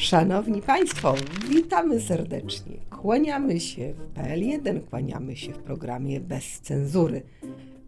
Szanowni Państwo, witamy serdecznie. Kłaniamy się w PL1, kłaniamy się w programie Bez Cenzury.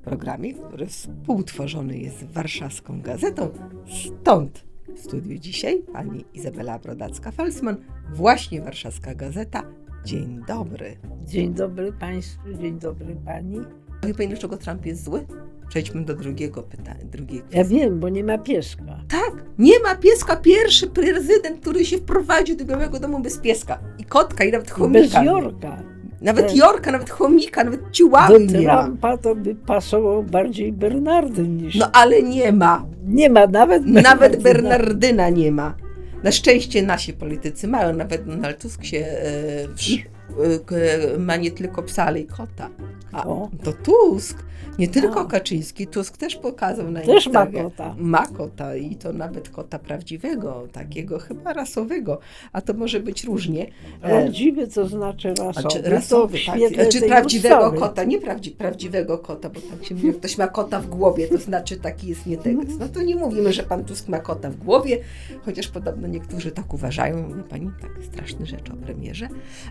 Programie, który współtworzony jest z Warszawską Gazetą. Stąd w studiu dzisiaj pani Izabela Brodacka-Felsman, właśnie Warszawska Gazeta. Dzień dobry. Dzień dobry Państwu, dzień dobry Pani. Wie Pani, dlaczego Trump jest zły? Przejdźmy do drugiego pytania, drugiej. Ja wiem, bo nie ma pieska. Tak, nie ma pieska. Pierwszy prezydent, który się wprowadził do Białego Domu bez pieska. I kotka, i nawet I chomika. bez Jorka. Nawet Tak. Jorka, nawet chomika, nawet Do nie ma. Trumpa to by pasował bardziej Bernardyn niż... No ale nie ma. Nie ma nawet Nawet Bernardyna. Bernardyna nie ma. Na szczęście nasi politycy mają. Nawet Donald Tusk się e, ma nie tylko psa, ale i kota. A to Tusk, nie tylko A. Kaczyński, Tusk też pokazał na Też ma kota. Ma kota i to nawet kota prawdziwego, takiego chyba rasowego, a to może być różnie. E, Prawdziwy to znaczy rasowy. czy To rasowy, tak? świetle A czy tej prawdziwego kota, nie prawdzi, prawdziwego kota, bo tak się mówi, ktoś ma kota w głowie, to znaczy taki jest nie tekst. No to nie mówimy, że pan Tusk ma kota w głowie, chociaż podobno niektórzy tak uważają, wie pani, takie straszne rzeczy o premierze,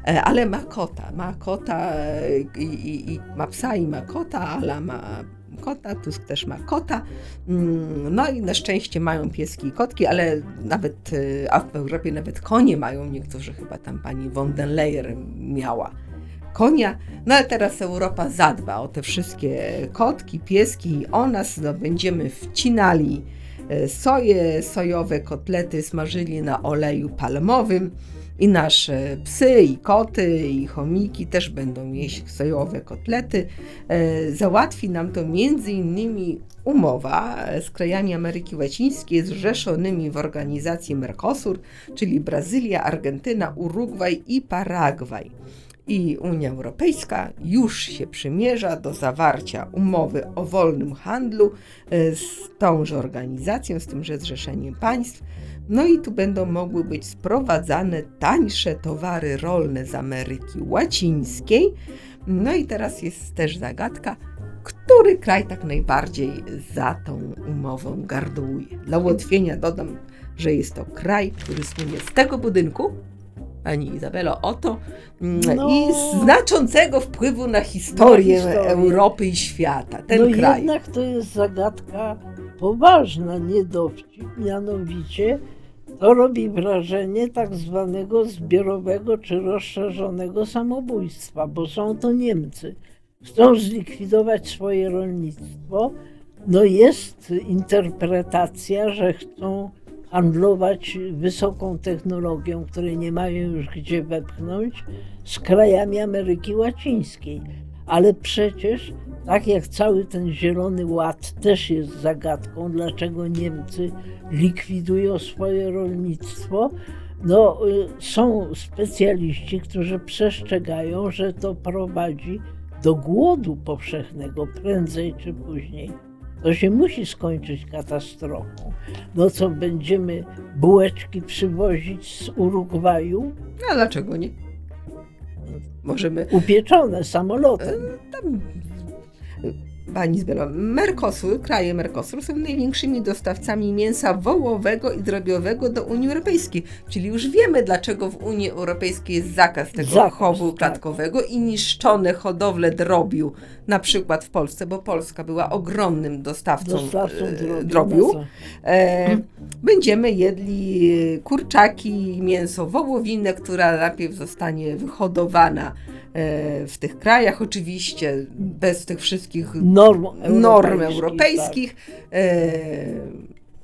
E, ale ma kota, ma kota e, i, i, i ma psa i ma kota, ale ma kota, Tusk też ma kota. Mm, No i na szczęście mają pieski i kotki, ale nawet, e, a w Europie nawet konie mają, niektórzy chyba tam pani von den Leyen miała konia. No ale teraz Europa zadba o te wszystkie kotki, pieski i o nas no, będziemy wcinali e, soje, sojowe kotlety smażyli na oleju palmowym i nasze psy i koty i chomiki też będą jeść sojowe kotlety. E, Załatwi nam to innymi umowa z krajami Ameryki Łacińskiej zrzeszonymi w organizacji Mercosur, czyli Brazylia, Argentyna, Urugwaj i Paragwaj. I Unia Europejska już się przymierza do zawarcia umowy o wolnym handlu e, z tąże organizacją, z tymże zrzeszeniem państw. No i tu będą mogły być sprowadzane tańsze towary rolne z Ameryki Łacińskiej. No i teraz jest też zagadka, który kraj tak najbardziej za tą umową gardłuje. Dla ułatwienia dodam, że jest to kraj, który słynie z tego budynku, Pani Izabelo, oto mm, No. i znaczącego wpływu na historię, Na historię. Europy i świata. Ten no kraj. jednak to jest zagadka poważna, nie dowcip. Mianowicie to robi wrażenie tak zwanego zbiorowego czy rozszerzonego samobójstwa, bo są to Niemcy. Chcą zlikwidować swoje rolnictwo. No jest interpretacja, że chcą handlować wysoką technologią, której nie mają już gdzie wepchnąć, z krajami Ameryki Łacińskiej. Ale przecież, tak jak cały ten Zielony Ład też jest zagadką, dlaczego Niemcy likwidują swoje rolnictwo, no, y, są specjaliści, którzy przestrzegają, że to prowadzi do głodu powszechnego prędzej czy później. To się musi skończyć katastrofą. No co, będziemy bułeczki przywozić z Urugwaju? A dlaczego nie? Możemy Upieczone samolotem. tam Pani Izabelo, Mercosur, kraje Mercosur są największymi dostawcami mięsa wołowego i drobiowego do Unii Europejskiej. Czyli już wiemy, dlaczego w Unii Europejskiej jest zakaz tego Zakaz, chowu tak. klatkowego i niszczone hodowle drobiu, na przykład w Polsce, bo Polska była ogromnym dostawcą, Dostawcą e, drobiu. drobiu. E, będziemy jedli kurczaki, mięso wołowinę, która najpierw zostanie wyhodowana e, w tych krajach, oczywiście bez tych wszystkich Norm norm europejskich, europejskich. E,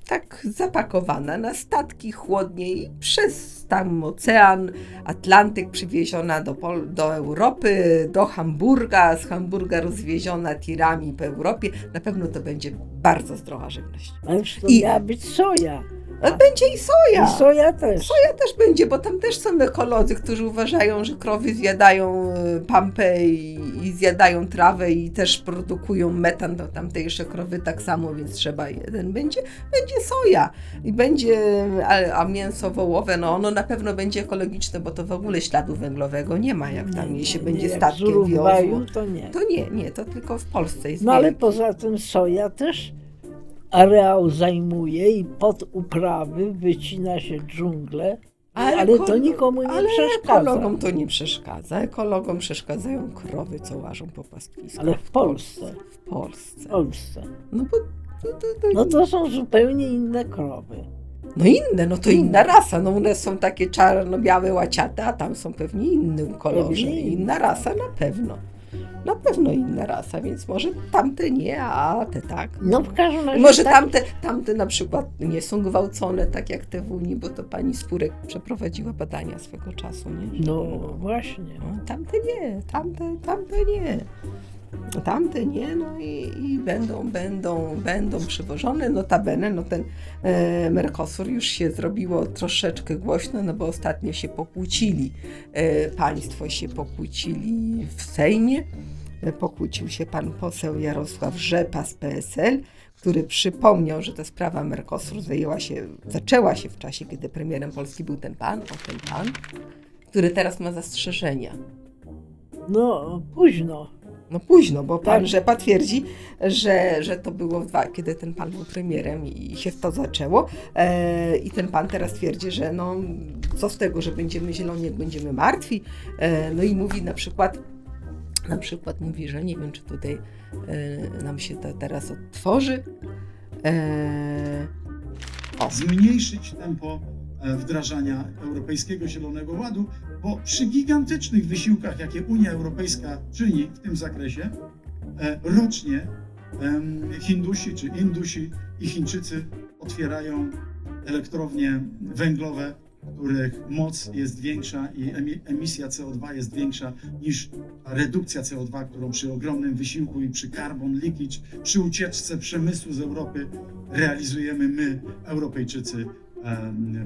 tak zapakowana na statki chłodnie i przez tam ocean, Atlantyk przywieziona do, Pol- do Europy, do Hamburga, z Hamburga rozwieziona tirami po Europie. Na pewno to będzie bardzo zdrowa żywność. Ależ to I- miała być soja. Ale będzie i soja. I soja też. Soja też będzie, bo tam też są ekolodzy, którzy uważają, że krowy zjadają e, pampę i, i zjadają trawę i też produkują metan, to tamtejsze krowy tak samo, więc trzeba jeden będzie, będzie soja i będzie, a, a mięso wołowe, no ono na pewno będzie ekologiczne, bo to w ogóle śladu węglowego nie ma, jak tam Nie, się nie, będzie jak statkiem wiozło. to nie. To nie, nie, to tylko w Polsce jest No ale wielki. poza tym soja też areał zajmuje i pod uprawy wycina się dżunglę, Ale to ekolo- nikomu nie ale przeszkadza. ekologom to nie przeszkadza. Ekologom przeszkadzają krowy, co łażą po pastwiskach. Ale w Polsce. W Polsce. W Polsce. No bo to, to, to, No to są zupełnie inne krowy. No inne, no to inna rasa. No one są takie czarno-białe, łaciate, a tam są pewnie innym kolorze. Inna rasa na pewno. Na pewno inna rasa, więc może tamte nie, a te tak. No w każdym razie. Może tak, tamte, tamte na przykład nie są gwałcone, tak jak te w Unii, bo to pani Spurek przeprowadziła badania swego czasu, nie? Że- No właśnie. no, tamte nie, tamte, tamte nie. Tamte nie, no i, i będą, będą, będą przywożone. Notabene, no ten e, Mercosur już się zrobiło troszeczkę głośno, no bo ostatnio się pokłócili. E, państwo się pokłócili w Sejmie. E, Pokłócił się pan poseł Jarosław Rzepa z PSL, który przypomniał, że ta sprawa Mercosur zajęła się, zaczęła się w czasie, kiedy premierem Polski był ten pan, o ten pan, który teraz ma zastrzeżenia. No późno. No późno, bo pan Tak. Rzepa twierdzi, że, że to było dwa, kiedy ten pan był premierem i się to zaczęło. E, I ten pan teraz twierdzi, że no, co z tego, że będziemy zieloni, jak będziemy martwi. E, no i mówi na przykład, na przykład mówi, że nie wiem, czy tutaj e, nam się to teraz odtworzy. E, o, zmniejszyć tempo wdrażania Europejskiego Zielonego Ładu, bo przy gigantycznych wysiłkach, jakie Unia Europejska czyni w tym zakresie, e, rocznie Hindusi czy Indusi i Chińczycy otwierają elektrownie węglowe, których moc jest większa i emi- emisja CO2 jest większa niż redukcja CO2, którą przy ogromnym wysiłku i przy carbon leakage, przy ucieczce przemysłu z Europy realizujemy my, Europejczycy,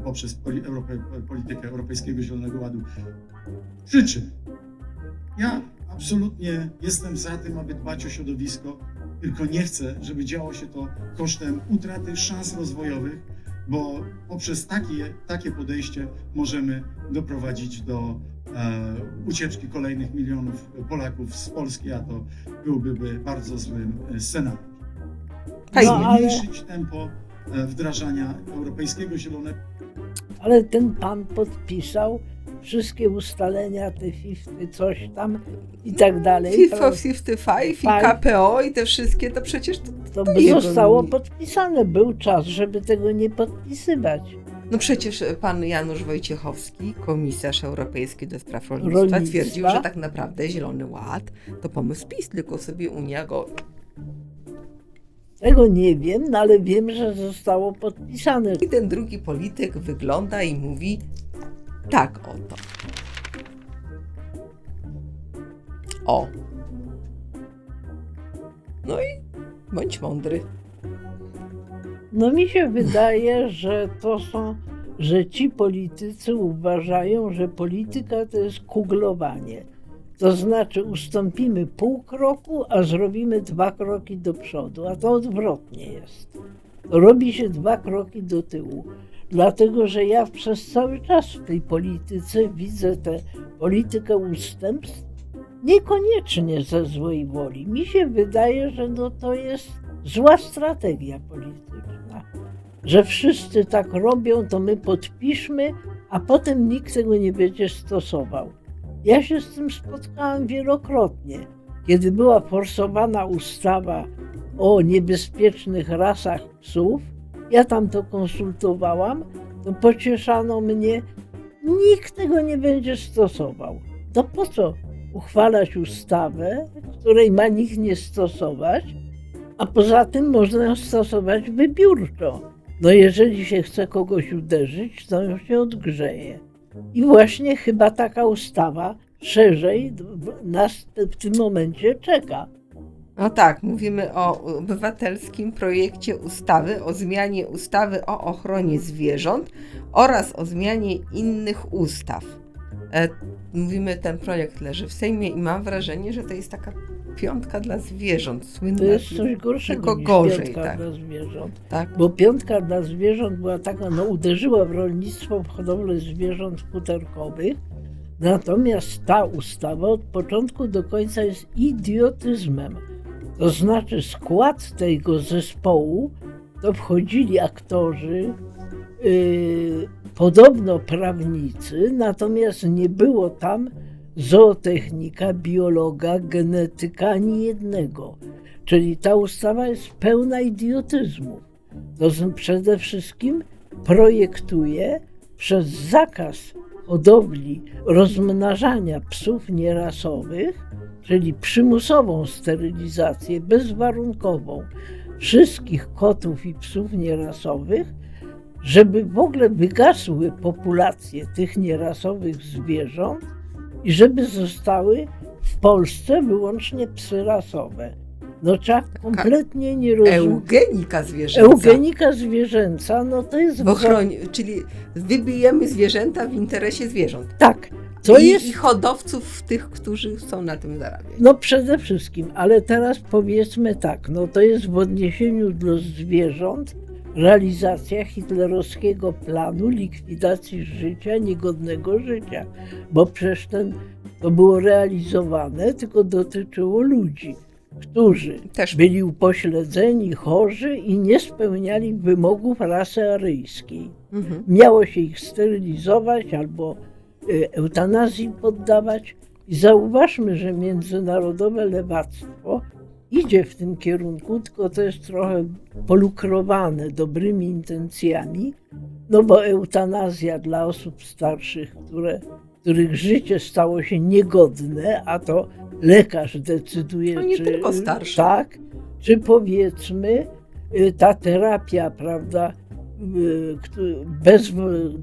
poprzez Europę, politykę Europejskiego Zielonego Ładu. Przy czym ja absolutnie jestem za tym, aby dbać o środowisko, tylko nie chcę, żeby działo się to kosztem utraty szans rozwojowych, bo poprzez takie, takie podejście możemy doprowadzić do e, ucieczki kolejnych milionów Polaków z Polski, a to byłby by bardzo złym e, scenariusz. No, ale- Zmniejszyć tempo e, wdrażania Europejskiego Zielonego Ale ten pan podpisał wszystkie ustalenia, te fifty, coś tam i tak dalej. FIFA 55 i. KPO i te wszystkie, to przecież to, To to by zostało nie- podpisane. Był czas, żeby tego nie podpisywać. No przecież pan Janusz Wojciechowski, komisarz europejski do spraw rolnictwa, Rolnictwa. twierdził, że tak naprawdę Zielony Ład to pomysł PiS, tylko sobie Unia go... Tego nie wiem, no ale wiem, że zostało podpisane. I ten drugi polityk wygląda i mówi tak oto. O. No i bądź mądry. No mi się wydaje, że to są, że ci politycy uważają, że polityka to jest kuglowanie. To znaczy ustąpimy pół kroku, a zrobimy dwa kroki do przodu, a to odwrotnie jest. Robi się dwa kroki do tyłu. Dlatego, że ja przez cały czas w tej polityce widzę tę politykę ustępstw, niekoniecznie ze złej woli. Mi się wydaje, że no to jest zła strategia polityczna. Że wszyscy tak robią, to my podpiszmy, a potem nikt tego nie będzie stosował. Ja się z tym spotkałam wielokrotnie. Kiedy była forsowana ustawa o niebezpiecznych rasach psów, ja tam to konsultowałam, to pocieszano mnie, nikt tego nie będzie stosował. To po co uchwalać ustawę, której ma nikt nie stosować, a poza tym można ją stosować wybiórczo. No jeżeli się chce kogoś uderzyć, to ją się odgrzeje. I właśnie chyba taka ustawa szerzej nas w tym momencie czeka. No tak, mówimy o obywatelskim projekcie ustawy o zmianie ustawy o ochronie zwierząt oraz o zmianie innych ustaw. E, mówimy, ten projekt leży w Sejmie i mam wrażenie, że to jest taka piątka dla zwierząt. Słynna, To jest coś gorszego tylko niż gorzej, piątka tak. dla zwierząt. tak. Bo piątka dla zwierząt była taka, no uderzyła w rolnictwo, w hodowlę zwierząt futerkowych. Natomiast ta ustawa od początku do końca jest idiotyzmem. To znaczy skład tego zespołu to wchodzili aktorzy, y, podobno prawnicy, natomiast nie było tam zootechnika, biologa, genetyka ani jednego. Czyli ta ustawa jest pełna idiotyzmu. To przede wszystkim projektuje przez zakaz hodowli, rozmnażania psów nierasowych, czyli przymusową sterylizację bezwarunkową wszystkich kotów i psów nierasowych, żeby w ogóle wygasły populacje tych nierasowych zwierząt i żeby zostały w Polsce wyłącznie psy rasowe. No trzeba kompletnie nie rozumieć. Eugenika zwierzęca. Eugenika zwierzęca, no to jest W ochronie, czyli wybijemy zwierzęta w interesie zwierząt. Tak, to I, jest I hodowców tych, którzy chcą na tym zarabiać. No przede wszystkim, ale teraz powiedzmy tak, no to jest w odniesieniu do zwierząt realizacja hitlerowskiego planu likwidacji życia, niegodnego życia, bo przecież ten, to było realizowane, tylko dotyczyło ludzi, którzy Też byli upośledzeni, chorzy i nie spełniali wymogów rasy aryjskiej. Mhm. Miało się ich sterylizować albo eutanazji poddawać. I zauważmy, że międzynarodowe lewactwo idzie w tym kierunku, tylko to jest trochę polukrowane dobrymi intencjami, no bo eutanazja dla osób starszych, które, których życie stało się niegodne, a to lekarz decyduje, No nie czy tylko starszych. tak, czy powiedzmy y, ta terapia, prawda, y, bez,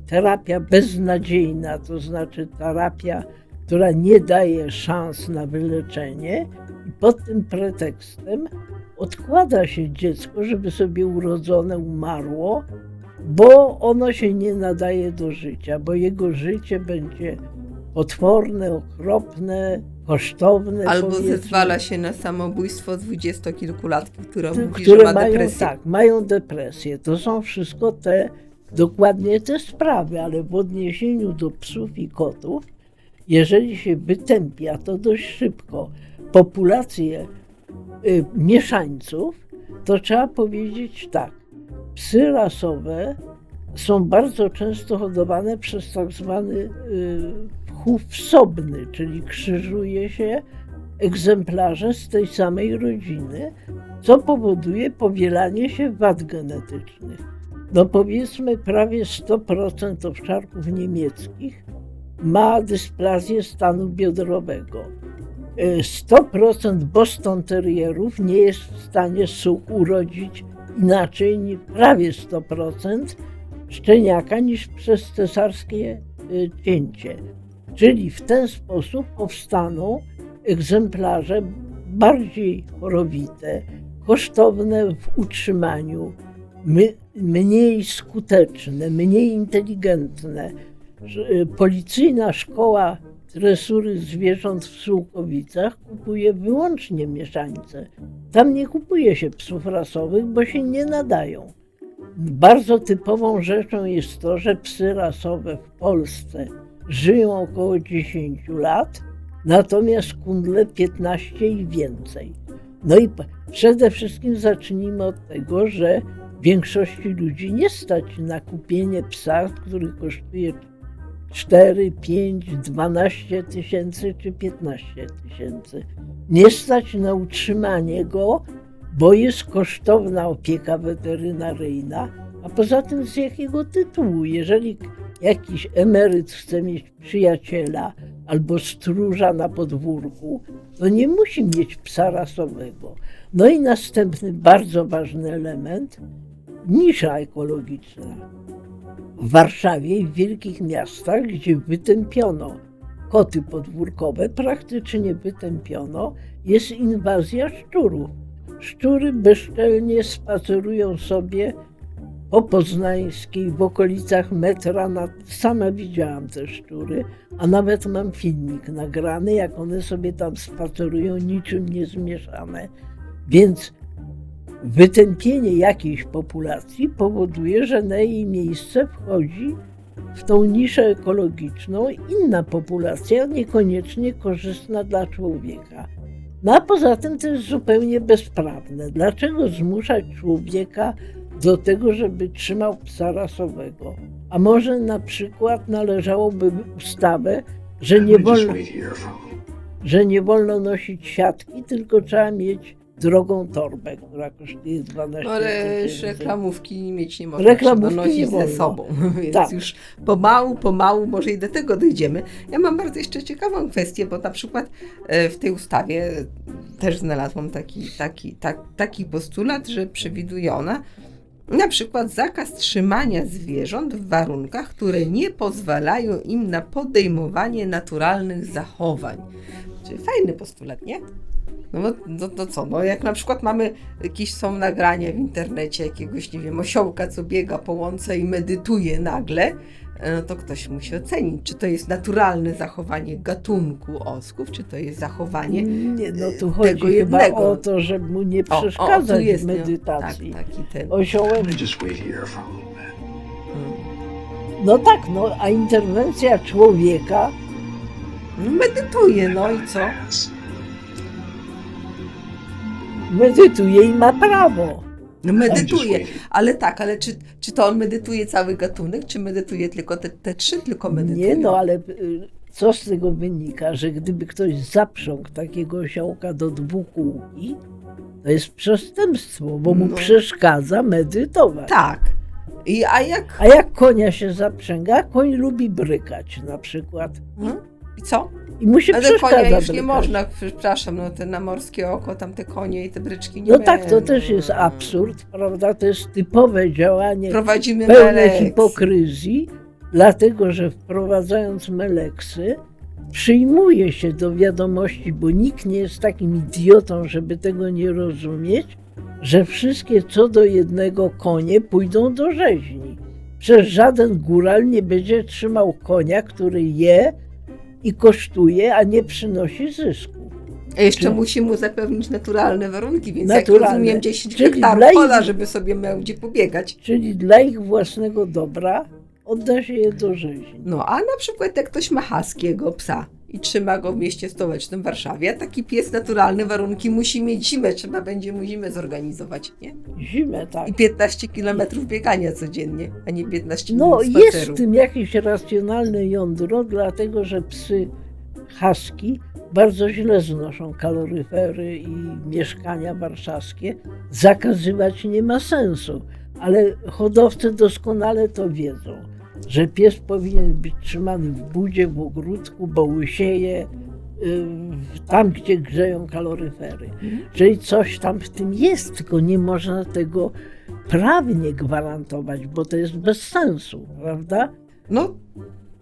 terapia beznadziejna, to znaczy terapia, która nie daje szans na wyleczenie i pod tym pretekstem odkłada się dziecko, żeby sobie urodzone umarło, bo ono się nie nadaje do życia, bo jego życie będzie potworne, okropne, kosztowne. Albo zezwala się na samobójstwo dwudziestokilkulatki, która ty- mówi, że które ma mają, depresję. tak, mają depresję. To są wszystko te, dokładnie te sprawy, ale w odniesieniu do psów i kotów, jeżeli się wytępia to dość szybko populację y, mieszańców, to trzeba powiedzieć tak. Psy rasowe są bardzo często hodowane przez tak zwany y, chów wsobny, czyli krzyżuje się egzemplarze z tej samej rodziny, co powoduje powielanie się wad genetycznych. No powiedzmy prawie 100% owczarków niemieckich ma dysplazję stanu biodrowego. E, 100% Boston Terrierów nie jest w stanie suk urodzić inaczej niż prawie 100% szczeniaka niż przez cesarskie e, cięcie. Czyli w ten sposób powstaną egzemplarze bardziej chorowite, kosztowne w utrzymaniu, mniej skuteczne, mniej inteligentne. Y, Policyjna szkoła tresury zwierząt w Sułkowicach kupuje wyłącznie mieszańce. Tam nie kupuje się psów rasowych, bo się nie nadają. Bardzo typową rzeczą jest to, że psy rasowe w Polsce żyją około 10 lat, natomiast kundle 15 i więcej. No i przede wszystkim zacznijmy od tego, że większości ludzi nie stać na kupienie psa, który kosztuje 4, 5, 12 tysięcy czy 15 tysięcy. Nie stać na utrzymanie go, bo jest kosztowna opieka weterynaryjna, a poza tym z jakiego tytułu? Jeżeli jakiś emeryt chce mieć przyjaciela albo stróża na podwórku, to nie musi mieć psa rasowego. No i następny bardzo ważny element, nisza ekologiczna. W Warszawie i w wielkich miastach, gdzie wytępiono koty podwórkowe, praktycznie wytępiono, jest inwazja szczurów. Szczury bezczelnie spacerują sobie po Poznańskiej, w okolicach metra. Na, sama widziałam te szczury, a nawet mam filmik nagrany, jak one sobie tam spacerują, niczym niezmieszane. Więc wytępienie jakiejś populacji powoduje, że na jej miejsce wchodzi w tą niszę ekologiczną inna populacja, niekoniecznie korzystna dla człowieka. No a poza tym to jest zupełnie bezprawne. Dlaczego zmuszać człowieka do tego, żeby trzymał psa rasowego. A może na przykład należałoby ustawę, że nie wolno, że nie wolno nosić siatki, tylko trzeba mieć drogą torbę, która kosztuje 12 No ale tysięcy. reklamówki mieć nie można, Reklamówki trzeba nosić nie ze sobą, więc Tak. już pomału, pomału może i do tego dojdziemy. Ja mam bardzo jeszcze ciekawą kwestię, bo na przykład e, w tej ustawie też znalazłam taki, taki, tak, taki postulat, że przewiduje ona na przykład zakaz trzymania zwierząt w warunkach, które nie pozwalają im na podejmowanie naturalnych zachowań. Czyli fajny postulat, nie? No no, to co, no jak na przykład mamy, jakieś są nagrania w internecie jakiegoś, nie wiem, osiołka, co biega po łące i medytuje nagle, no to ktoś musi ocenić, czy to jest naturalne zachowanie gatunku osków, czy to jest zachowanie Nie, no tu e, chodzi tego chyba jednego. o to, żeby mu nie O, o, przeszkadzać tu jest, w. Tak, taki ten. Osiołek, I'm gonna just wait here for a little bit. mm. no tak, no, a interwencja człowieka, medytuje, no i co? Medytuje i ma prawo. No medytuje, ale tak, ale czy, czy to on medytuje cały gatunek, czy medytuje tylko te, te trzy, tylko medytuje? Nie, no ale y, co z tego wynika, że gdyby ktoś zaprzągł takiego osiołka do dwukółki, to jest przestępstwo, bo mu No. przeszkadza medytować. Tak. I, a jak... A jak konia się zaprzęga, koń lubi brykać na przykład. Hmm? I co? I mu się Ale konia już nie brykać. można, przepraszam, no te na morskie oko, tam te konie i te bryczki nie No tak, to też jest absurd, prawda? To jest typowe działanie Prowadzimy pełne meleks. hipokryzji, dlatego że wprowadzając meleksy, przyjmuje się do wiadomości, bo nikt nie jest takim idiotą, żeby tego nie rozumieć, że wszystkie co do jednego konie pójdą do rzeźni. Przecież żaden góral nie będzie trzymał konia, który je i kosztuje, a nie przynosi zysku. A jeszcze Czy- musi mu zapewnić naturalne warunki, więc Naturalne. jak rozumiem 10 Czyli hektarów dla pola, ich- żeby sobie miał gdzie pobiegać. Czyli dla ich własnego dobra odda się je do rzeźni. No a na przykład jak ktoś ma haskiego psa i trzyma go w mieście stołecznym Warszawie, a taki pies naturalne warunki musi mieć zimę, trzeba będzie mu zimę zorganizować, nie? Zimę tak. I 15 kilometrów biegania codziennie, a nie 15 No minut jest spaceru. w tym jakieś racjonalne jądro, dlatego że psy husky bardzo źle znoszą kaloryfery i mieszkania warszawskie. Zakazywać nie ma sensu, ale hodowcy doskonale to wiedzą, że pies powinien być trzymany w budzie, w ogródku, bo łysieje y, tam, gdzie grzeją kaloryfery. Czyli coś tam w tym jest, tylko nie można tego prawnie gwarantować, bo to jest bez sensu, prawda? No,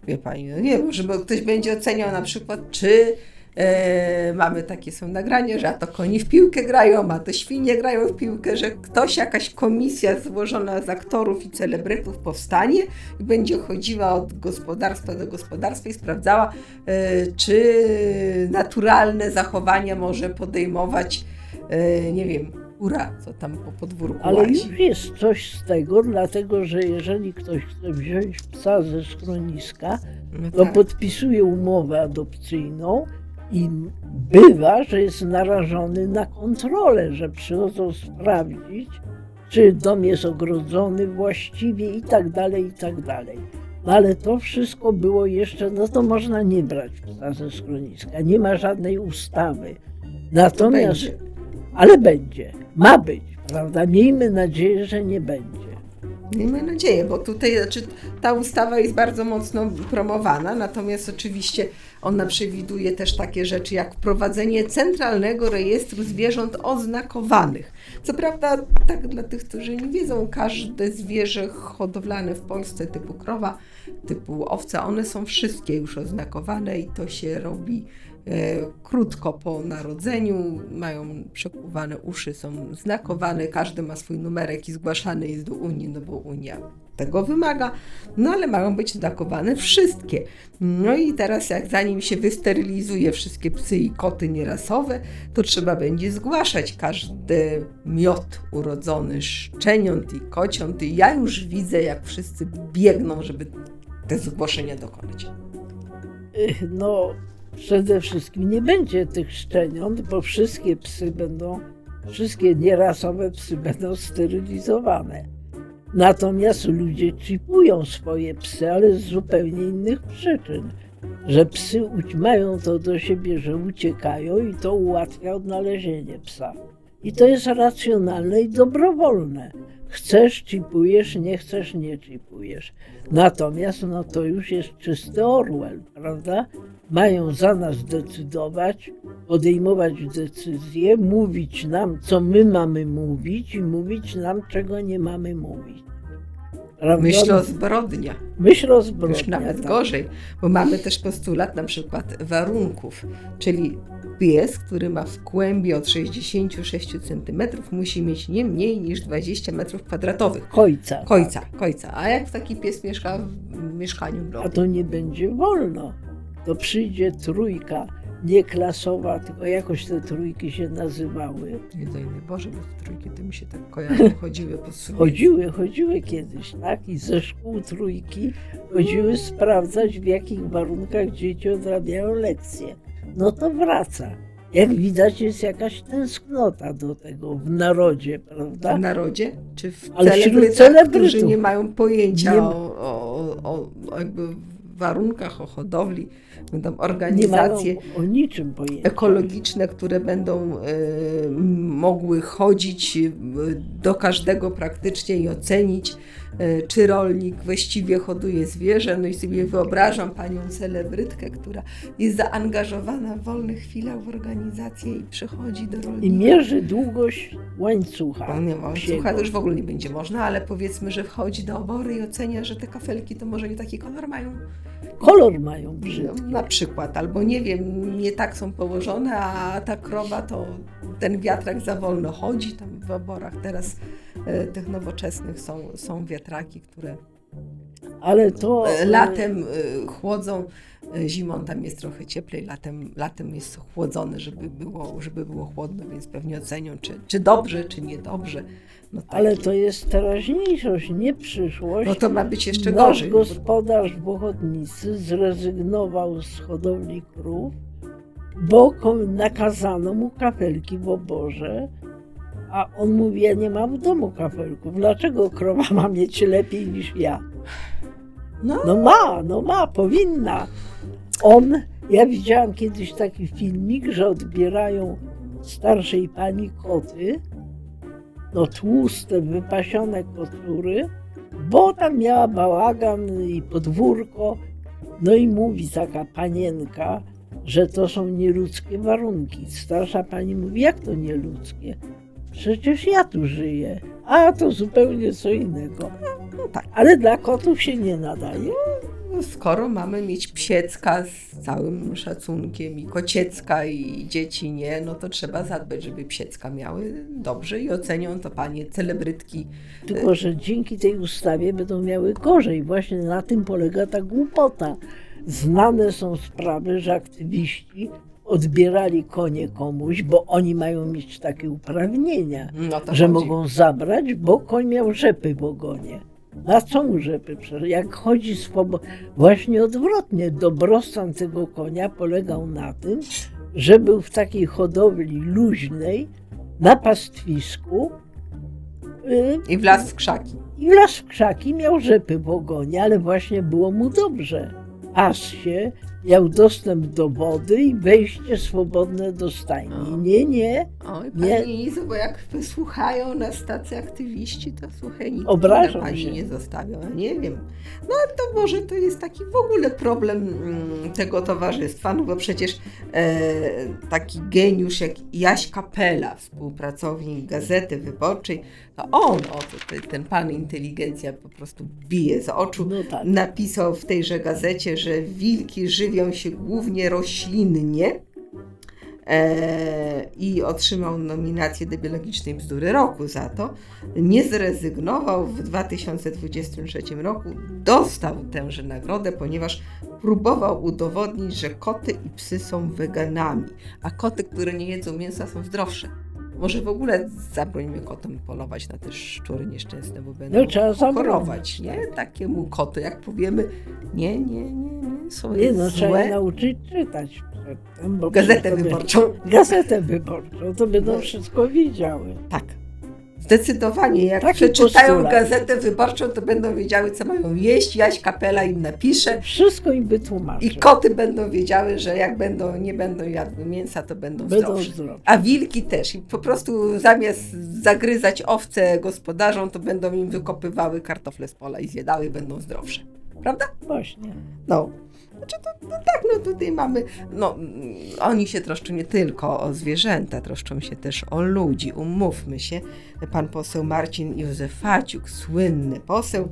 wie pani, no nie wiem, żeby ktoś będzie oceniał na przykład, czy e, mamy takie są nagrania, że a to koni w piłkę grają, a to świnie grają w piłkę, że ktoś, jakaś komisja złożona z aktorów i celebrytów powstanie i będzie chodziła od gospodarstwa do gospodarstwa i sprawdzała, e, czy naturalne zachowania może podejmować, e, nie wiem, kura, co tam po podwórku Ale łazi. już jest coś z tego, dlatego że jeżeli ktoś chce wziąć psa ze schroniska, No to tak. podpisuje umowę adopcyjną i bywa, że jest narażony na kontrolę, że przychodzą sprawdzić, czy dom jest ogrodzony właściwie i tak dalej, i tak dalej. No ale to wszystko było jeszcze, no to można nie brać psa ze schroniska, nie ma żadnej ustawy. Natomiast, będzie. ale będzie, ma być, prawda? Miejmy nadzieję, że nie będzie. Miejmy nadzieję, bo tutaj znaczy, ta ustawa jest bardzo mocno promowana, natomiast oczywiście ona przewiduje też takie rzeczy jak wprowadzenie centralnego rejestru zwierząt oznakowanych. Co prawda, tak dla tych, którzy nie wiedzą, każde zwierzę hodowlane w Polsce typu krowa, typu owca, one są wszystkie już oznakowane i to się robi e, krótko po narodzeniu, mają przekuwane uszy, są znakowane, każdy ma swój numerek i zgłaszany jest do Unii, no bo Unia tego wymaga, no ale mają być znakowane wszystkie. No i teraz jak zanim się wysterylizuje wszystkie psy i koty nierasowe, to trzeba będzie zgłaszać każdy miot urodzony szczeniąt i kociąt i ja już widzę jak wszyscy biegną, żeby te zgłoszenia dokonać. No, przede wszystkim nie będzie tych szczeniąt, bo wszystkie psy będą, wszystkie nierasowe psy będą sterylizowane. Natomiast ludzie chipują swoje psy, ale z zupełnie innych przyczyn. Że psy mają to do siebie, że uciekają i to ułatwia odnalezienie psa. I to jest racjonalne i dobrowolne. Chcesz, chipujesz, nie chcesz, nie chipujesz. Natomiast no to już jest czysty Orwell, prawda? Mają za nas decydować, podejmować decyzje, mówić nam, co my mamy mówić i mówić nam, czego nie mamy mówić. Myśl o zbrodnia. Myśl o zbrodni. Już nawet tak. gorzej, bo mamy też postulat na przykład warunków, czyli pies, który ma w kłębi od 66 cm musi mieć nie mniej niż 20 metrów kwadratowych. Kojca. Kojca, kojca. A jak taki pies mieszka w mieszkaniu A to nie będzie wolno. To przyjdzie trójka, nie klasowa, tylko jakoś te trójki się nazywały. Nie daj mi Boże, bo te trójki to mi się tak kojarzą, chodziły po sobie. Chodziły, chodziły kiedyś, tak? I ze szkół trójki chodziły sprawdzać, w jakich warunkach dzieci odrabiają lekcje. No to wraca. Jak widać, jest jakaś tęsknota do tego w narodzie, W prawda? narodzie? Czy w Ale celebrytach, celebrytów. którzy nie mają pojęcia Nie o, o, o jakby warunkach, o hodowli, będą organizacje o niczym pojęcia. ekologiczne, które będą e, mogły chodzić e, do każdego praktycznie i ocenić, czy rolnik właściwie hoduje zwierzę. No i sobie wyobrażam panią celebrytkę, która jest zaangażowana w wolnych chwilach w organizację i przychodzi do I rolnika. mierzy długość łańcucha. No słuchaj, to już w ogóle nie będzie można, ale powiedzmy, że wchodzi do obory i ocenia, że te kafelki to może nie taki kolor mają. Kolor mają No, brzydki. na przykład, albo nie wiem, nie tak są położone, a ta krowa to ten wiatrak za wolno chodzi. Tam w oborach teraz e, tych nowoczesnych są, są wiatraki, które Ale to e, latem e, chłodzą, e, zimą tam jest trochę cieplej, latem, latem jest chłodzone, żeby było, żeby było chłodno, więc pewnie ocenią, czy, czy dobrze, czy niedobrze. No, Ale taki- to jest teraźniejszość, nie przyszłość. no to ma być jeszcze Nasz gorzej. gospodarz w Ochotnicy zrezygnował z hodowli krów, bo nakazano mu kafelki w oborze, a on mówi, ja nie mam w domu kafelków. Dlaczego krowa ma mieć lepiej niż ja? No, No ma, no ma, powinna. On, ja widziałam kiedyś taki filmik, że odbierają starszej pani koty, no tłuste, wypasione kotury, bo tam miała bałagan i podwórko. No i mówi taka panienka, że to są nieludzkie warunki. Starsza pani mówi, jak to nieludzkie? Przecież ja tu żyję. A to zupełnie co innego. no tak. Ale dla kotów się nie nadaje. Skoro mamy mieć psiecka z całym szacunkiem i kociecka i dzieci nie, no to trzeba zadbać, żeby psiecka miały dobrze i ocenią to panie celebrytki. Tylko, że dzięki tej ustawie będą miały gorzej. Właśnie na tym polega ta głupota. Znane są sprawy, że aktywiści odbierali konie komuś, bo oni mają mieć takie uprawnienia, No że chodzi. mogą zabrać, bo koń miał rzepy w ogonie. Na co mu rzepy? Przecież Jak chodzi swobodnie, właśnie odwrotnie, dobrostan tego konia polegał na tym, że był w takiej hodowli luźnej, na pastwisku, y, I wlazł w krzaki. i wlazł w krzaki, miał rzepy w ogonie, ale właśnie było mu dobrze. Aż się miał dostęp do wody i wejście swobodne do stajni. O. Nie, nie, Oj, Nie. pani Izo, bo jak wysłuchają na stacji aktywiści, to słuchaj, nic Obrażą pani się. nie zostawią. Ja nie wiem. No ale to może to jest taki w ogóle problem mm, tego towarzystwa, no bo przecież e, taki geniusz jak Jaś Kapela, współpracownik Gazety Wyborczej, to on, o, to, te- ten pan inteligencja po prostu bije z oczu. no tak. Napisał w tejże gazecie, że wilki żywią się głównie roślinnie e, i otrzymał nominację do Biologicznej Bzdury Roku za to. Nie zrezygnował w 2023 roku, dostał tęże nagrodę, ponieważ próbował udowodnić, że koty i psy są weganami, a koty, które nie jedzą mięsa są zdrowsze. Może w ogóle zabrońmy kotom polować na te szczury nieszczęsne, bo będą No, chorować, nie? Takiemu kotu, jak powiemy, nie, nie, nie, nie, są Nie, no trzeba je złe. nauczyć czytać przedtem, bo Gazetę to by- wyborczą. Gazetę wyborczą, to będą No. wszystko wiedziały. Tak. Zdecydowanie, jak Taki przeczytają postulat. gazetę wyborczą, to będą wiedziały, co mają jeść. Jaś Kapela im napisze. Wszystko im wytłumaczy. I koty będą wiedziały, że jak będą, nie będą jadły mięsa, to będą, Będą zdrowsze. zdrowe. A wilki też. I po prostu zamiast zagryzać owce gospodarzom, to będą im wykopywały kartofle z pola i zjadały, będą zdrowsze. Prawda? Właśnie. No. Znaczy to, to tak, no tutaj mamy, no oni się troszczą nie tylko o zwierzęta, troszczą się też o ludzi, umówmy się. Pan poseł Marcin Józefaciuk, słynny poseł,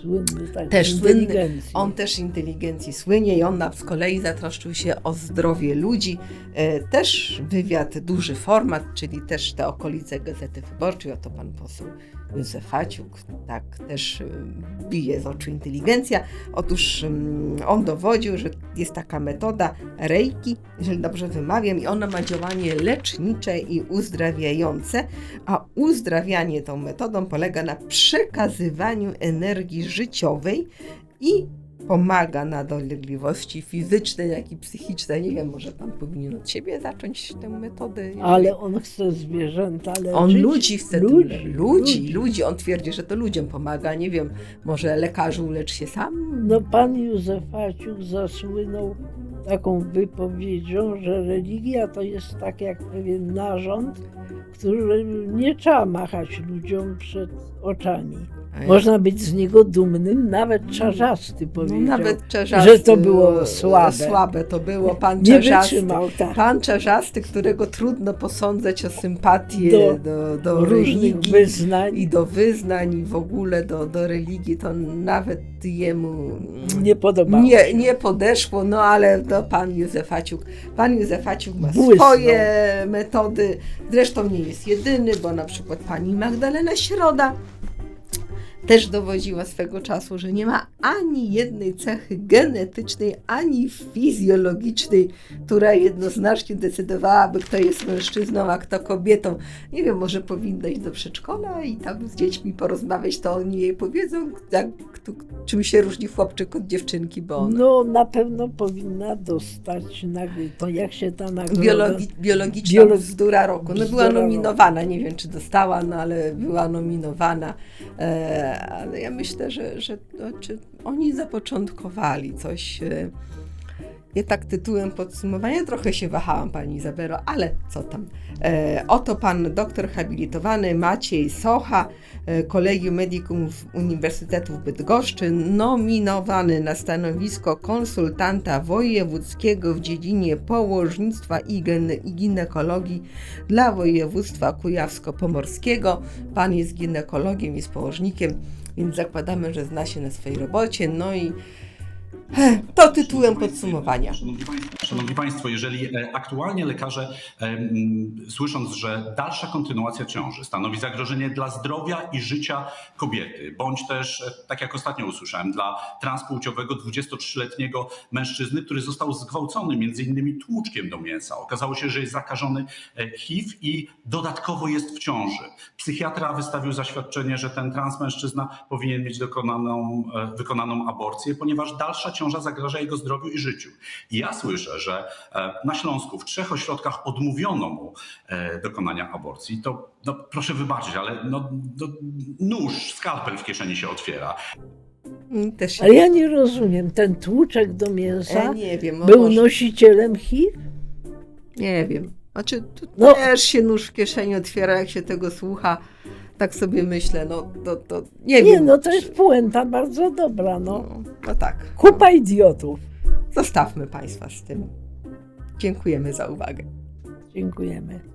Słynny tak. Też słynny. on też inteligencji słynie i on nam z kolei zatroszczył się o zdrowie ludzi. E, też wywiad, duży format, czyli też te okolice Gazety Wyborczej, oto pan poseł Józefaciuk, tak też e, bije z oczu inteligencja. Otóż on dowodził, że jest taka metoda Reiki, jeżeli dobrze wymawiam, i ona ma działanie lecznicze i uzdrawiające, a uzdrawianie tą metodą polega na przekazywaniu energii życiowej i pomaga na dolegliwości fizyczne, jak i psychiczne. Nie wiem, może pan powinien od siebie zacząć tę metodę. Ale on chce zwierzęta leczyć. On ludzi chce ludzi, le- ludzi, ludzi, On twierdzi, że to ludziom pomaga. Nie wiem, może lekarzu lecz się sam? No pan Józefaciuk zasłynął taką wypowiedzią, że religia to jest tak jak pewien narząd, który nie trzeba machać ludziom przed oczami. Można być z niego dumnym, nawet czarzasty no, powiedział. nawet Czerzasty, że to było słabe. Słabe to było. Pan nie Czerzasty. wytrzymał, tak. Pan Czerzasty, którego trudno posądzać o sympatię Do do, do, różnych religii wyznań i do wyznań i w ogóle do, do religii, to nawet jemu nie podobało. nie, nie podeszło, no ale to pan Józefaciuk, pan Józefaciuk ma swoje metody, zresztą nie jest jedyny, bo na przykład pani Magdalena Środa też dowodziła swego czasu, że nie ma ani jednej cechy genetycznej, ani fizjologicznej, która jednoznacznie decydowałaby, kto jest mężczyzną, a kto kobietą. Nie wiem, może powinna iść do przedszkola i tam z dziećmi porozmawiać, to oni jej powiedzą, jak, kto, czym się różni chłopczyk od dziewczynki, bo ona No na pewno powinna dostać nagrodę. To jak się ta nagroda... Biologi, biologiczna Biolo- bzdura roku. No była nominowana, nie wiem czy dostała, no ale była nominowana. E, ale ja myślę, że, że no, czy oni zapoczątkowali coś. Ja tak tytułem podsumowania trochę się wahałam, pani Izabelo, ale co tam. E, oto pan doktor habilitowany Maciej Socha, e, Kolegium Medicum Uniwersytetu w Bydgoszczy, nominowany na stanowisko konsultanta wojewódzkiego w dziedzinie położnictwa i, i ginekologii dla województwa kujawsko-pomorskiego. Pan jest ginekologiem, jest położnikiem, więc zakładamy, że zna się na swojej robocie. No i to tytułem podsumowania. Szanowni Państwo, jeżeli e, aktualnie lekarze, e, słysząc, że dalsza kontynuacja ciąży stanowi zagrożenie dla zdrowia i życia kobiety, bądź też, e, tak jak ostatnio usłyszałem, dla transpłciowego 23-letniego mężczyzny, który został zgwałcony między innymi tłuczkiem do mięsa. Okazało się, że jest zakażony HIV i dodatkowo jest w ciąży. Psychiatra wystawił zaświadczenie, że ten transmężczyzna powinien mieć dokonaną, wykonaną aborcję, ponieważ dalsza ciąża zagraża jego zdrowiu i życiu. I ja słyszę, że e, na Śląsku w trzech ośrodkach odmówiono mu e, dokonania aborcji. To no, proszę wybaczyć, ale no, no, nóż, skalpel w kieszeni się otwiera. Też się, Ale ja nie rozumiem, ten tłuczek do mięsa nie wiem, był może, nosicielem HIV? nie wiem. Znaczy, tu No. też się nóż w kieszeni otwiera, jak się tego słucha. Tak sobie myślę, no to, to nie, Nie, wiem. no to jest puenta bardzo dobra, no. no, no tak. Kupa idiotów. Zostawmy Państwa z tym. Dziękujemy za uwagę. Dziękujemy.